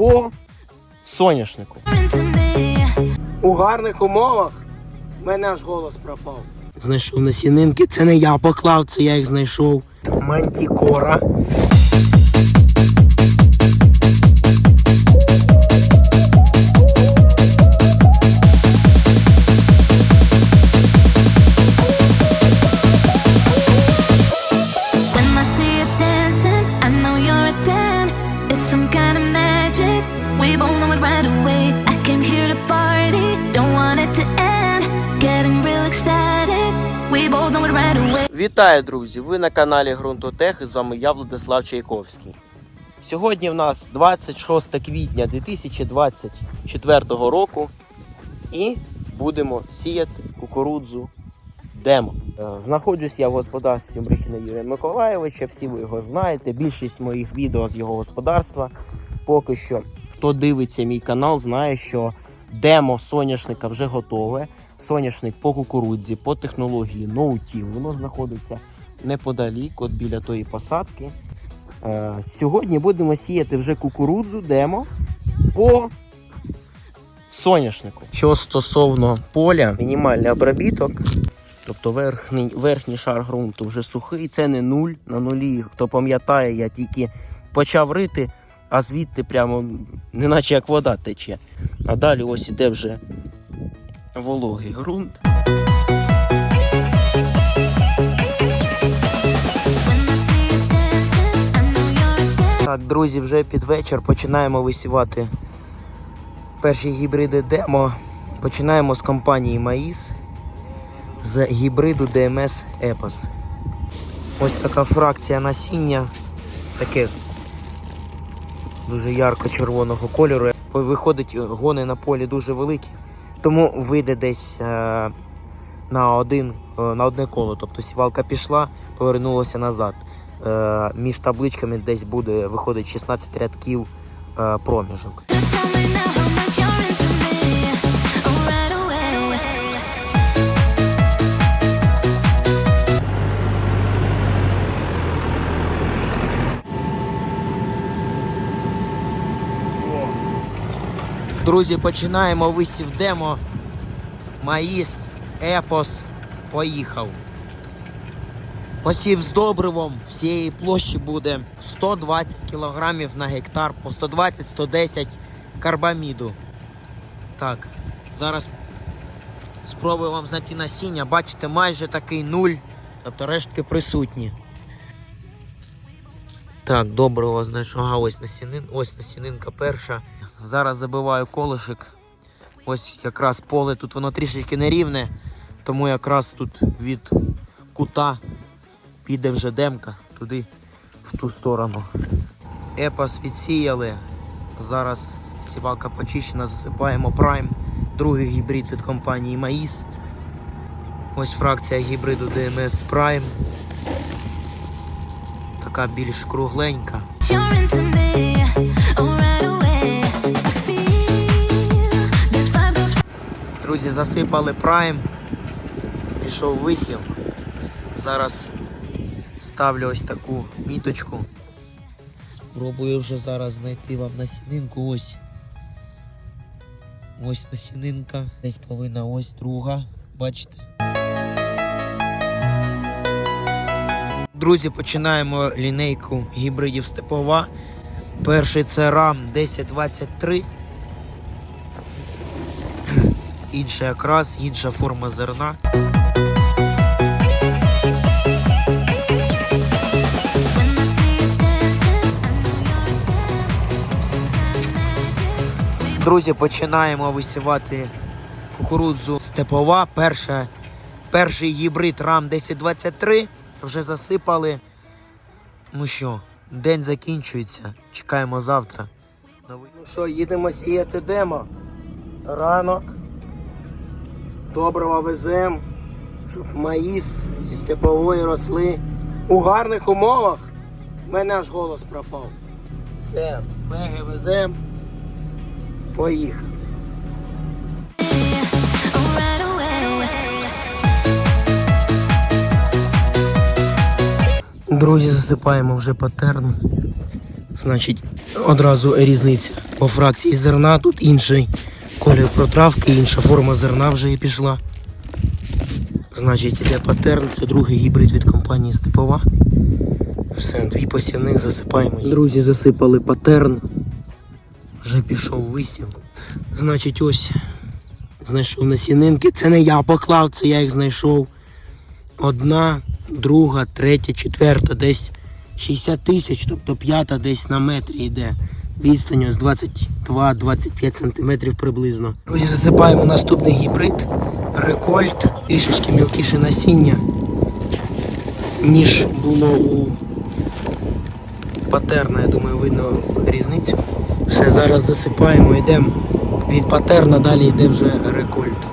по соняшнику. У гарних умовах в мене аж голос пропав. Знайшов насінинки, це не я поклав, це я їх знайшов. Мантікора. Вітаю, друзі! Ви на каналі Грунтотех і з вами я, Владислав Чайковський. Сьогодні в нас 26 квітня 2024 року і будемо сіяти кукурудзу демо. Е, Знаходжусь я в господарстві Мрихіна Юрія Миколаєвича, всі ви його знаєте. Більшість моїх відео з його господарства. Поки що, хто дивиться мій канал, знає, що демо соняшника вже готове. Соняшник по кукурудзі, по технології ноутів. Воно знаходиться неподалік, от біля тої посадки. Е, Сьогодні будемо сіяти вже кукурудзу, демо по соняшнику. Що стосовно поля, мінімальний обробіток. Тобто верхній, верхній шар ґрунту вже сухий, це не нуль. На нулі, хто пам'ятає, я тільки почав рити, а звідти прямо неначе як вода тече. А далі ось іде вже вологий ґрунт. When I see you dancing, I know you're a 10. Так, друзі, вже під вечір починаємо висівати перші гібриди демо. Починаємо з компанії Маїс з гібриду DMS Epos. Ось така фракція насіння, таке дуже ярко-червоного кольору. Виходить, гони на полі дуже великі, тому вийде десь е, на, один, е, на одне коло. Тобто сівалка пішла, повернулася назад. Е, між табличками десь буде виходить 16 рядків е, проміжок. Друзі, починаємо висів демо. Маїс, епос, поїхав. Посів з добривом всієї площі буде 120 кг на гектар по 120-110 карбаміду. Так, зараз спробую вам знайти насіння. Бачите, майже такий нуль, тобто рештки присутні. Так, доброго знайшов. Ага, ось насінин, ось насінинка перша. Зараз забиваю колишик. Ось якраз поле тут воно трішечки нерівне, тому якраз тут від кута піде вже демка туди, в ту сторону. Епас відсіяли. Зараз сівалка почищена, засипаємо прайм. Другий гібрид від компанії Маїс. Ось фракція гібриду DMS Prime. Така більш кругленька. Друзі, засипали прайм, пішов висів. Зараз ставлю ось таку міточку. Спробую вже зараз знайти вам насінинку. Ось. Ось насінинка. Десь повинна ось друга. Бачите? Друзі, починаємо лінейку гібридів степова. Перший це RAM 1023. Інший окрас, інша форма зерна. when I see you dancing. I know you're a 10. It's some kind of magic. We Друзі, починаємо висівати кукурудзу степова. Перша, перший гібрид RAM 1023. Вже засипали. Ну що, день закінчується. Чекаємо завтра. Ну що, їдемо сіяти демо. Ранок. Доброго везем, щоб маїс зі степової росли. У гарних умовах. У мене аж голос пропав. Все, беги везем. Поїхали. Друзі, засипаємо вже патерн. Значить, одразу різниця по фракції зерна. Тут інший колір протравки, інша форма зерна вже і пішла. Значить, іде патерн, це другий гібрид від компанії Степова. Все, дві посівних засипаємо. Друзі, засипали патерн. Вже пішов висів. Значить, ось знайшов насінинки. Це не я поклав, це я їх знайшов. Одна, друга, третя, четверта, десь 60 тисяч, тобто п'ята десь на метрі йде. Відстань ось 22-25 сантиметрів приблизно. Друзі, засипаємо наступний гібрид. Рекольт. Трішечки мілкіше насіння, ніж було у патерна. Я думаю, видно різницю. Все, зараз засипаємо, йдемо від патерна, далі йде вже рекольт.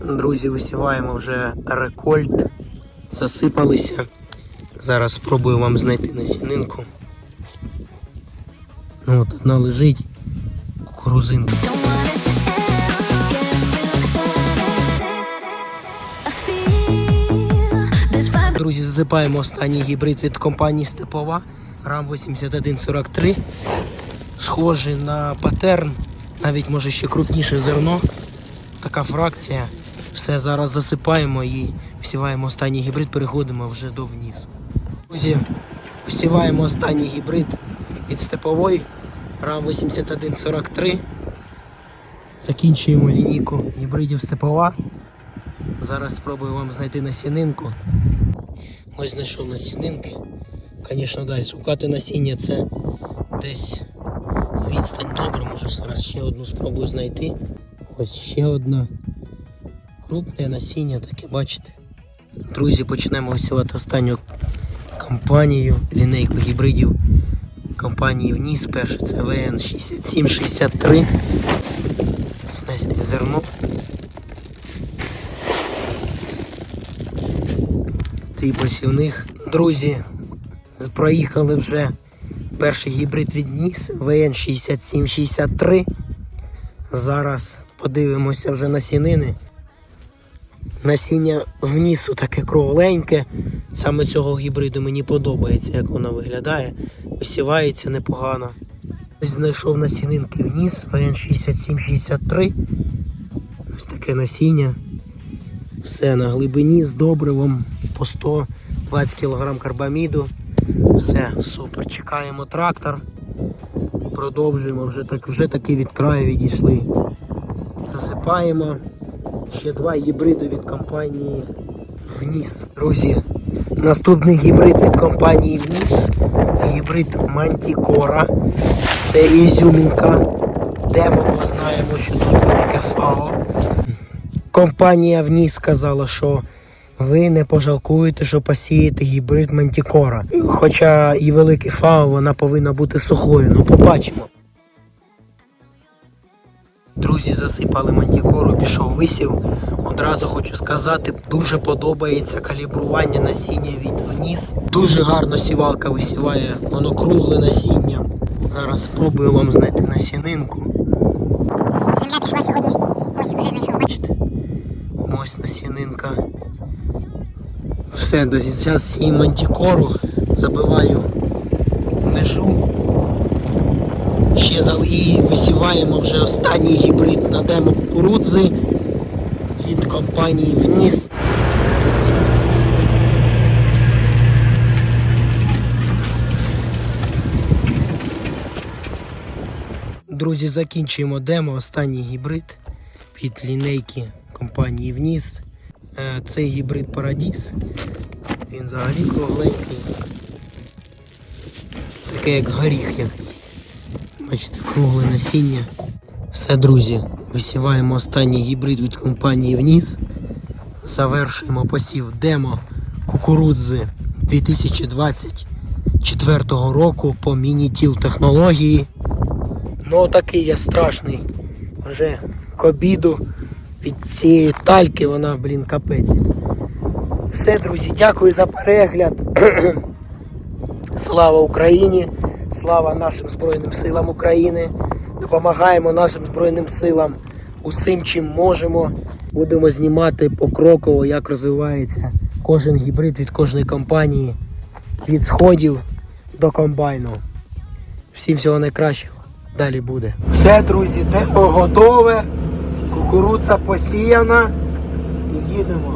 Друзі, висіваємо вже рекольт. Засипалися. Зараз спробую вам знайти насінинку. Ну от одна лежить. Кукурузинка. Друзі, засипаємо останній гібрид від компанії Степова RAM 8143. Схожий на патерн, навіть може ще крупніше зерно. Така фракція. Все зараз засипаємо і всіваємо останній гібрид, переходимо вже до внизу. Друзі, всіваємо останній гібрид від степової RAM 8143. Закінчуємо лінійку гібридів степова. Зараз спробую вам знайти насінинку. Ось знайшов насінинки. Звісно, да, і шукати насіння це десь відстань добре, може зараз ще одну спробую знайти. Ось ще одна. Крупне насіння, таке бачите. Друзі, почнемо висівати останню компанію, лінейку гібридів компанії вниз. Перше це ВН 6763. Це зерно. Три посівних. Друзі, проїхали вже перший гібрид від НІС ВН 6763. Зараз подивимося вже на сінини. Насіння в нісу таке кругленьке. Саме цього гібриду мені подобається, як воно виглядає. Висівається непогано. Ось знайшов насінинки в ніс ВН 6763. Ось таке насіння. Все на глибині з добривом по 120 кг карбаміду. Все, супер. Чекаємо трактор. Продовжуємо вже так, вже таки від краю відійшли. Засипаємо. Ще два гібриди від компанії Вніс. Друзі, наступний гібрид від компанії Вніс. Гібрид Мантікора. Це ізюмінка. Демо ми знаємо, що тут велике фао. Компанія Вніс сказала, що ви не пожалкуєте, що посієте гібрид Мантікора. Хоча і великий фао, вона повинна бути сухою. Ну побачимо. Друзі, засипали мантікору, пішов висів. Одразу хочу сказати, дуже подобається калібрування насіння від вниз. Дуже гарно сівалка висіває, воно кругле насіння. Зараз спробую вам знайти насінинку. Земля пішла сьогодні. Ось вже знайшов. Бачите? Ось насінинка. Все, зараз і мантікору забиваю межу. Ще і висіваємо вже останній гібрид на демо кукурудзи від компанії Вніс. Друзі, закінчуємо демо, останній гібрид від лінейки компанії Вніс. Е, Цей гібрид Парадіс. Він взагалі кругленький. Таке як горіх якийсь. Бачите, кругле насіння. Все, друзі, висіваємо останній гібрид від компанії Вніс. Завершуємо посів демо кукурудзи 2024 року по міні-тіл технології. Ну такий я страшний. Вже к обіду від цієї тальки вона, блін, капець. Все, друзі, дякую за перегляд. Слава Україні! Слава нашим Збройним силам України! Допомагаємо нашим Збройним силам усім, чим можемо. Будемо знімати покроково, як розвивається кожен гібрид від кожної компанії, від сходів до комбайну. Всім всього найкращого. Далі буде. Все, друзі, темпо готове. Кукурудза посіяна. Їдемо.